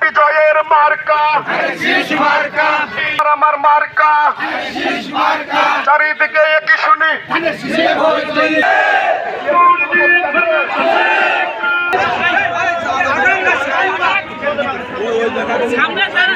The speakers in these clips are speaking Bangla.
বিজয়ের মার্কা মার্কা আমার মার্কা চারিদিকে একই শুনি সামনে যারা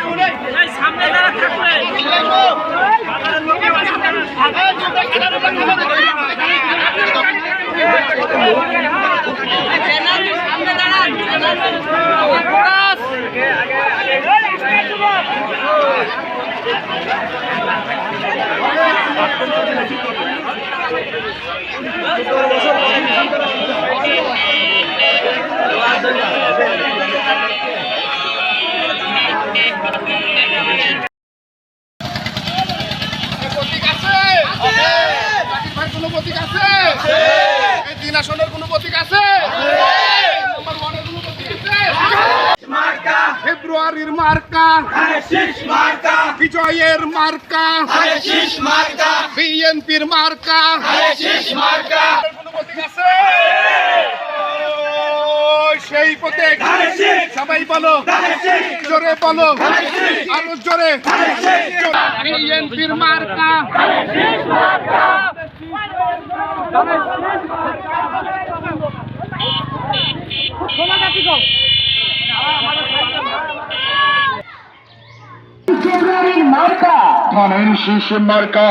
তিন কোনো প্রতীক আছে? ফেব্রুয়ারির মার্কা। বিজয়ের মার্কা। বিএনপির মার্কা। কোনো প্রতীক আছে? ওই সেই প্রতীক। সবাই বলো। জোরে বলো। আরও জোরে। বিএনপির মার্কা। মার্কা ধানের শীষ মার্কা।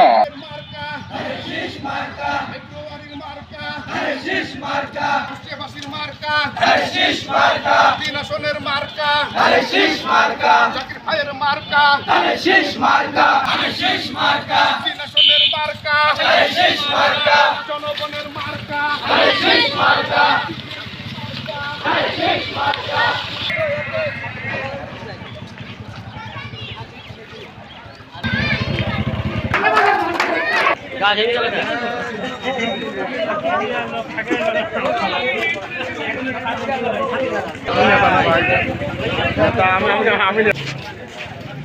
ফেব্রুয়ারির মার্কা কুষ্টিয়াবাসীর মার্কা। তিন আসনের মার্কা। জনগণের মার্কা।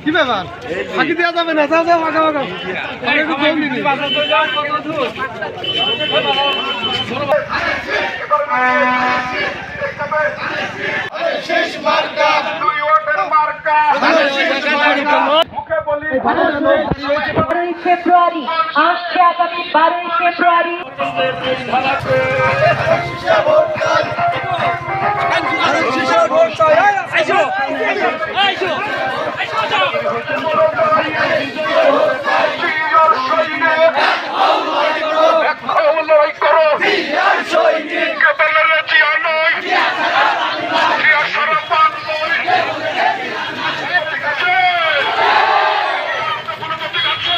কি ব্যাপার? ফাঁকি দেওয়া যাবে না? যাও যাও বলি বারোই ফেব্রুয়ারি আসছে আগামী বারোই ফেব্রুয়ারি আইসো আইসো প্রিয়র সৈনিক এক লড়াই করো কেবল জিয়া নয় জিয়া সরপান নয় ঠিক আছে কোনো প্রতীক আছে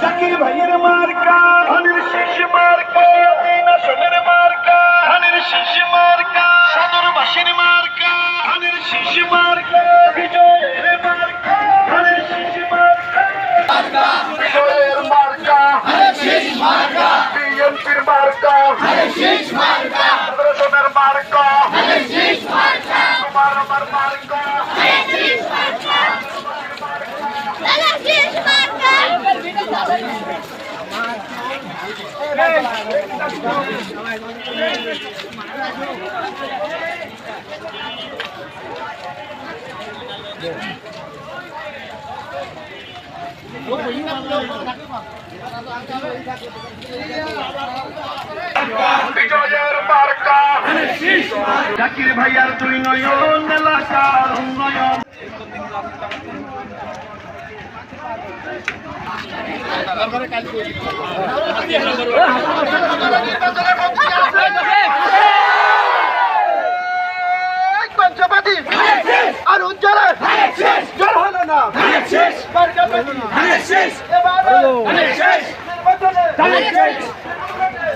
জাকির ভাইয়ের মার্কা ধানের শীষ মার্কা। হাসির মার্কা ধানের শিশি মার্কা বিজয়ের মার্কা ধানের শিশি মার্কা। বিজয়ের মার্কা ধানের শিশি মার্কা। বিএনপির মার্কা ধানের শিশি মার্কা। প্রদর্শনের মার্কা ধানের শিশি মার্কা। তোমার মার্কা। ধানের শিশি মার্কা। ধানের শিশি মার্কা। Thank you. জাকির ভাইয়ার দুই নয়ন এলাকার উন্নয়ন পঞ্চপাতি না। ধানের শেষ। ধানের শেষ। ধানের শেষ। ধানের শেষ।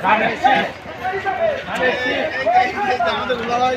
ধানের শেষ। আমাদের লড়াই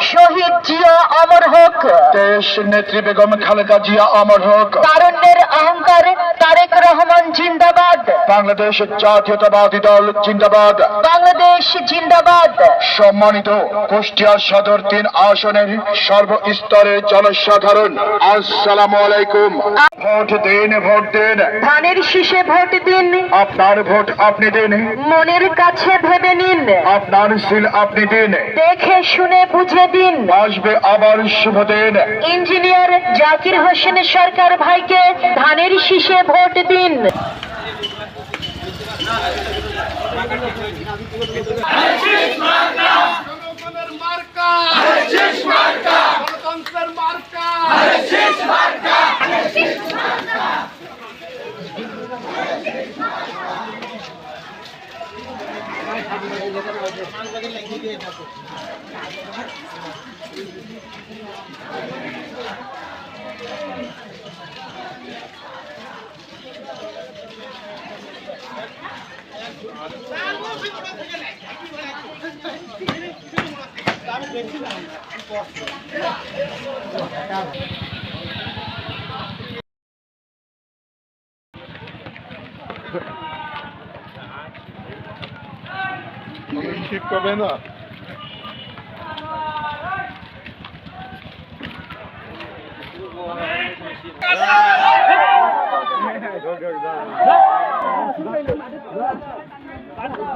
শহীদ জিয়া অমর হোক। দেশ নেত্রী বেগম খালেদা জিয়া অমর হোক। তারুণ্যের অহংকার তারেক রহমান জিন্দাবাদ। বাংলাদেশ জাতীয়তাবাদী দল জিন্দাবাদ। বাংলাদেশ জিন্দাবাদ। সম্মানিত কুষ্টিয়া সদর তিন আসনের সর্বস্তরের জনসাধারণ আসসালামু আলাইকুম। ভোট দিন ভোট দিন। ধানের শীষে ভোট দিন। আপনার ভোট আপনি দিন। মনের কাছে ভেবে নিন। আপনার সিল আপনি দিন। দেখে শুনে বুঝে দিন। আসবে আবার শুভ দিন। ইঞ্জিনিয়ার জাকির হোসেন সরকার ভাইকে ধানের শীষে ভোট দিন মার্কা। ঠিক করবে না Go, go, go.